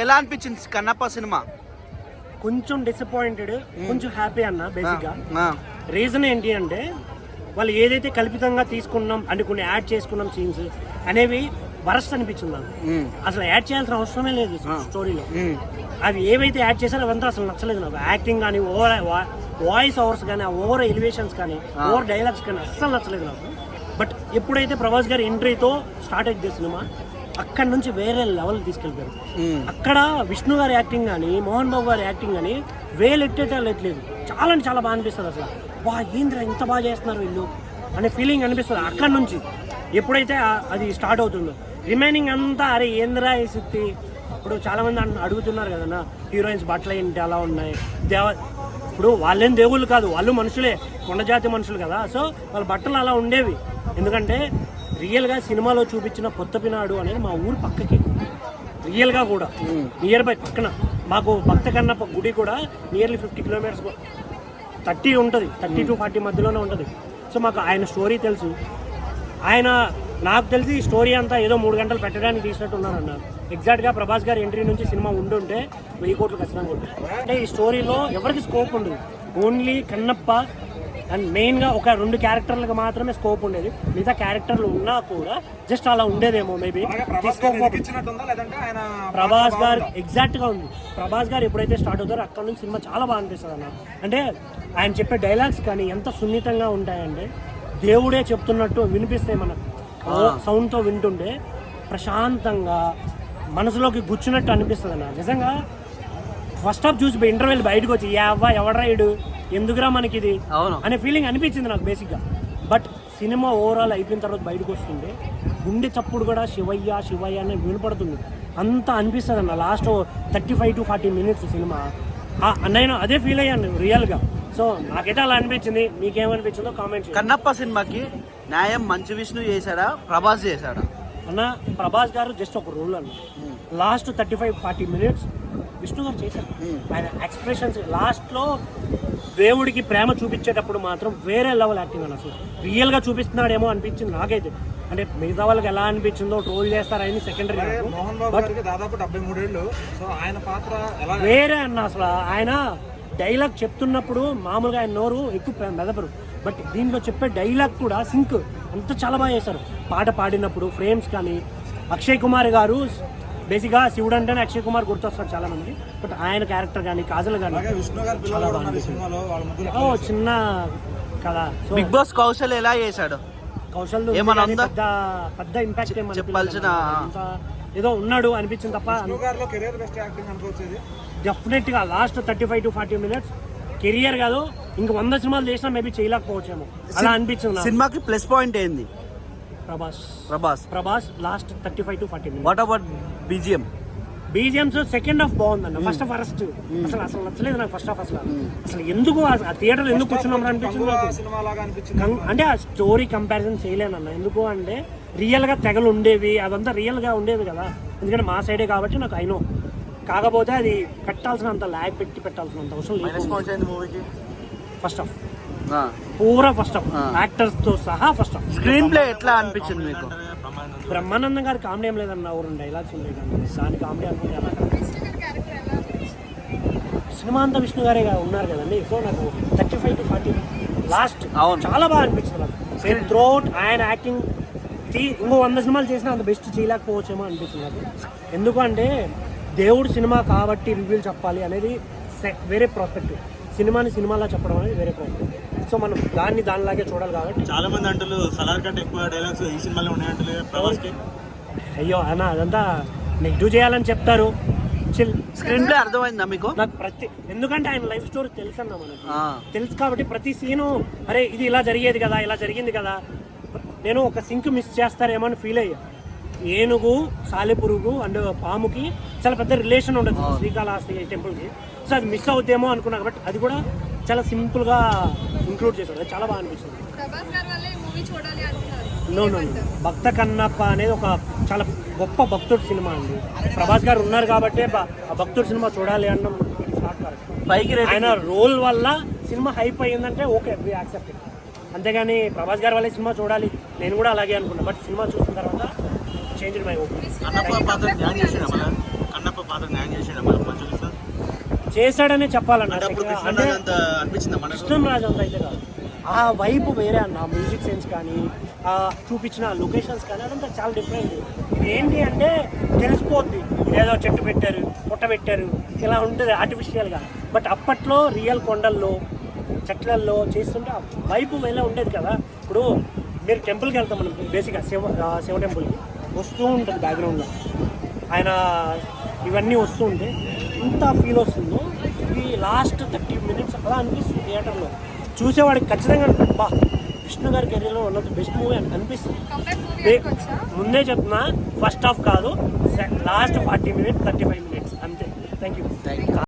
ఎలా అనిపించింది కన్నప్ప సినిమా? కొంచెం డిసప్పాయింటెడ్ కొంచెం హ్యాపీ అన్న బేసిక్గా రీజన్ ఏంటి అంటే వాళ్ళు ఏదైతే కల్పితంగా తీసుకున్నాం అంటే కొన్ని యాడ్ చేసుకున్నాం సీన్స్ అనేవి వరస్ట్ అనిపించింది నాకు అసలు యాడ్ చేయాల్సిన అవసరమే లేదు స్టోరీలో అవి ఏవైతే యాడ్ చేశారో అవంతా అసలు నచ్చలేదు నాకు. యాక్టింగ్ కానీ ఓవర్ వాయిస్ ఓవర్స్ కానీ ఓవర్ ఎలివేషన్స్ కానీ ఓవర్ డైలాగ్స్ కానీ అస్సలు నచ్చలేదు నాకు. బట్ ఎప్పుడైతే ప్రభాస్ గారి ఎంట్రీతో స్టార్ట్ అయింది సినిమా అక్కడ నుంచి వేరే లెవెల్ తీసుకెళ్ళిపోయారు ఉమ్. అక్కడ విష్ణు గారి యాక్టింగ్ కానీ మోహన్ బాబు గారి యాక్టింగ్ కానీ వేలెట్టేటా లేదు చాలా అంటే చాలా బాగా అనిపిస్తుంది అసలు. వా ఏంద్రా ఇంత బాగా చేస్తున్నారు వీళ్ళు? అనే ఫీలింగ్ అనిపిస్తుంది అక్కడ నుంచి. ఎప్పుడైతే అది స్టార్ట్ అవుతుందో. రిమైనింగ్ అంతా అరే ఏంద్రా ఈ సిద్ధి ఇప్పుడు చాలా మంది అన్- అడుగుతున్నారు కదన్నా హీరోయిన్స్ బట్టలు ఏంటి అలా ఉన్నాయి? దేవ ఇప్పుడు వాళ్ళేం దేవుళ్ళు కాదు వాళ్ళు మనుషులే కొండజాతి మనుషులు కదా. సో వాళ్ళ బట్టలు అలా ఉండేవి. ఎందుకంటే రియల్గా సినిమాలో చూపించిన కొత్తపినాడు అనేది మా ఊరు పక్కకి. రియల్గా కూడా. నియర్ బై పక్కన. మాకు భక్త కన్నప్ప గుడి కూడా నియర్లీ ఫిఫ్టీ కిలోమీటర్స్ థర్టీ ఉంటుంది. థర్టీ టు ఫార్టీ మధ్యలోనే ఉంటుంది. సో మాకు ఆయన స్టోరీ తెలుసు. ఆయన నాకు తెలిసి ఈ స్టోరీ అంతా ఏదో మూడు గంటలు పెట్టడానికి తీసినట్టు ఉన్నారన్న. ఎగ్జాక్ట్గా ప్రభాస్ గారి ఎంట్రీ నుంచి సినిమా ఉండుంటే వెయ్యి కోట్లు ఖచ్చితంగా ఉంటుంది. అంటే ఈ స్టోరీలో ఎవరికి స్కోప్ ఉండదు. ఓన్లీ కన్నప్ప అండ్ మెయిన్గా ఒక రెండు క్యారెక్టర్లకు మాత్రమే స్కోప్ ఉండేది. మిగతా క్యారెక్టర్లు ఉన్నా కూడా జస్ట్ అలా ఉండేదేమో మేబీ. ప్రభాస్ గారు ఎగ్జాక్ట్గా ఉంది. ప్రభాస్ గారు ఎప్పుడైతే స్టార్ట్ అవుతారో అక్కడ నుంచి సినిమా చాలా బాగా అనిపిస్తుంది అన్న. అంటే ఆయన చెప్పే డైలాగ్స్ కానీ ఎంత సున్నితంగా ఉంటాయంటే దేవుడే చెప్తున్నట్టు వినిపిస్తాయి మనకు. సౌండ్తో వింటుంటే ప్రశాంతంగా మనసులోకి గుచ్చినట్టు అనిపిస్తుంది అన్న. నిజంగా ఫస్ట్ హాఫ్ చూసి ఇంటర్వెల్ బయటకు వచ్చి యా అవ్వ ఎవడరా ఇడు ఎందుకురా మనకి ఇది అవును. అనే ఫీలింగ్ అనిపించింది నాకు బేసిక్గా బట్ సినిమా ఓవరాల్ అయిపోయిన తర్వాత బయటకు వస్తుంటే గుండె చప్పుడు కూడా శివయ్య శివయ్య అని వినపడుతుంది. అంత అనిపిస్తుంది అన్న. Last thirty five to forty minutes cinema నేను అదే ఫీల్ అయ్యాను రియల్గా సో నాకైతే అలా అనిపించింది. మీకేమనిపించిందో కామెంట్ కన్నప్ప సినిమాకి న్యాయం మంచు విష్ణు చేశాడా? ప్రభాస్ చేశాడా? అన్న ప్రభాస్ గారు జస్ట్ ఒక రూల్ అన్న. Last thirty five forty minutes Vishnu గారు చేశారు. ఆయన ఎక్స్ప్రెషన్స్ లాస్ట్లో దేవుడికి ప్రేమ చూపించేటప్పుడు మాత్రం వేరే లెవెల్ యాక్టింగ్ అన్న అసలు. రియల్గా చూపిస్తున్నాడేమో అనిపించింది నాకైతే. అంటే మిగతా వాళ్ళకి ఎలా అనిపించిందో ట్రోల్ చేస్తారని సెకండరీ మోహన్ బాబు గారికి దాదాపు డెబ్బై మూడేళ్ళు. సో ఆయన పాత్ర ఎలా వేరే అన్న అసలు. ఆయన డైలాగ్ చెప్తున్నప్పుడు మామూలుగా ఆయన నోరు ఎక్కువ మెదపరు. బట్ దీంట్లో చెప్పే డైలాగ్ కూడా సింక్ అంత చాలా బాగా చేశారు. పాట పాడినప్పుడు ఫ్రేమ్స్ కానీ అక్షయ్ కుమార్ గారు బేసిక్గా శివుడు అంటేనే అక్షయ్ కుమార్ గుర్తొస్తారు చాలా మంది బట్ ఆయన క్యారెక్టర్ కానీ కాజల్ కానీ చిన్న కదా బిగ్ బాస్ కౌశల్ ఎలా చేశాడు? కౌశల్? పెద్ద పెద్ద ఇంపాక్ట్ చెప్పాల్సిన- ఏదో ఉన్నాడు అనిపించింది తప్ప విష్ణు గారిలో కెరీర్ బెస్ట్ యాక్టింగ్ అనుకోవచ్చు ఇది డెఫినెట్గా last thirty five to forty minutes career కాదు ఇంక వంద సినిమాలు చేసినా మేబీ చేయలేకపోవచ్చేమో. అలా అనిపించింది. సినిమాకి ప్లస్ పాయింట్ ఏంది? Prabhas. Prabhas. Prabhas last thirty five to forty minutes what about BGM BGMs second half బాగుందన్న. ఫస్ట్ హాఫ్ ఫస్ట్ అసలు అసలు నచ్చలేదు నాకు ఫస్ట్ హాఫ్ అసలు. అసలు ఎందుకు ఆ- థియేటర్ ఎందుకు కూర్చున్నాం అనిపించింది నాకు? సినిమా లాగా అనిపించింది. కం- అంటే ఆ స్టోరీ కంపారిజన్ చేయలేనన్న. ఎందుకు అంటే రియల్గా తెగలు ఉండేవి అదంతా రియల్గా ఉండేవి కదా. ఎందుకంటే మా సైడే కాబట్టి నాకు అయినో కాకపోతే అది పెట్టాల్సినంత ల్యాగ్ పెట్టి పెట్టాల్సినంత అవసరం లేదు. ఫస్ట్ హాఫ్ పూరా ఫస్ట్ యాక్టర్స్తో సహా ఫస్ట్ స్క్రీన్ ప్లే ఎట్లా అనిపించింది మీకు? బ్రహ్మానందం గారి కామెడీ ఏం లేదన్న రెండు డైలాగ్స్ కానీ దాని కామెడీ అనుకుంటే సినిమా అంతా విష్ణు గారే ఉన్నారు కదండి సో నాకు thirty five to forty last అవును. చాలా బాగా అనిపించింది నాకు. త్రోట్ ఆయన యాక్టింగ్ ఇంకో వంద సినిమాలు చేసినా అంత బెస్ట్ చేయలేకపోవచ్చేమో అనిపించింది నాకు. ఎందుకంటే దేవుడు సినిమా కాబట్టి రివ్యూలు చెప్పాలి అనేది వేరే ప్రాస్పెక్టివ్ సినిమాని సినిమాలా చెప్పడం అనేది వేరే ప్రాస్పెక్టివ్ సో మనం దాన్ని దానిలాగే చూడాలి కాబట్టి. చాలా మంది అంటారు సలార్ కంటే ఎక్కువ డైలాగ్స్ ఈ సినిమాలో ఉన్నాయంటారు ప్రభాస్కి అయ్యో అన్న అదంతా నెగిటివ్ చేయాలని చెప్తారు. చిల్. స్క్రీన్ ప్లే అర్థమైందా మీకు? నాకు ప్రతి ఎందుకంటే ఆయన లైఫ్ స్టోరీ తెలుసు అన్న మనకి తెలుసు కాబట్టి ప్రతి సీను అరే ఇది ఇలా జరిగేది కదా ఇలా జరిగింది కదా నేను ఒక సింక్ మిస్ చేస్తారేమో అని ఫీల్ అయ్యా. ఏనుగు సాలెపురుగు అండ్ పాముకి చాలా పెద్ద రిలేషన్ ఉండదు శ్రీకాళహస్తి టెంపుల్కి. సో అది మిస్ అవుతేమో అనుకున్నా కాబట్టి అది కూడా చాలా సింపుల్గా ఇంక్లూడ్ చేశాడు అది చాలా బాగా అనిపిస్తుంది. ప్రభాస్ గారి వల్లే ఈ మూవీ చూడాలి అంటున్నారు నో నో. భక్త కన్నప్ప అనేది ఒక చాలా గొప్ప భక్తుడి సినిమా అండి. ప్రభాస్ గారు ఉన్నారు కాబట్టి బ- ఆ భక్తుడి సినిమా చూడాలి అన్న పైకి ఆయన రోల్ వల్ల సినిమా హైప్ అయ్యిందంటే ఓకే వి యాక్సెప్ట్ అంతేగాని ప్రభాస్ గారి వల్లే సినిమా చూడాలి. నేను కూడా అలాగే అనుకున్నా. బట్ సినిమా చూసిన తర్వాత చేంజ్ మై ఒపీనియన్ కన్నప్ప పాత్ర ధ్యాన్ చేసిన మన కన్నప్ప పాత్ర న్యాయం చేసాడు చేశాడనే చెప్పాలన్న అంత కృష్ణంరాజు అంత అయితే కాదు. ఆ వైపు వేరే అన్న మ్యూజిక్ సెన్స్ కానీ ఆ చూపించిన లొకేషన్స్ కానీ అదంతా చాలా డిఫరెంట్. ఇది ఏంటి అంటే తెలిసిపోద్ది. ఏదో చెట్టు పెట్టారు పుట్ట పెట్టారు ఇలా ఉంటుంది ఆర్టిఫిషియల్గా బట్ అప్పట్లో రియల్ కొండల్లో చెట్లల్లో చేస్తుంటే ఆ వైపు వేరే ఉండేది కదా. ఇప్పుడు మీరు టెంపుల్కి వెళ్తాం మనం బేసిక్గా శివ శివ టెంపుల్కి వస్తూ ఉంటుంది బ్యాక్గ్రౌండ్లో ఆయన ఇవన్నీ వస్తూ ఉంటే ఎంత ఫీల్ వస్తుందో ఈ లాస్ట్ థర్టీ మినిట్స్ అలా అనిపిస్తుంది థియేటర్లో చూసేవాడికి ఖచ్చితంగా బా విష్ణు గారి కెరీర్లో one of the best movie అని అనిపిస్తుంది. ముందే చెప్తున్నా ఫస్ట్ హాఫ్ కాదు last forty minutes thirty five minutes అంతే. Thank you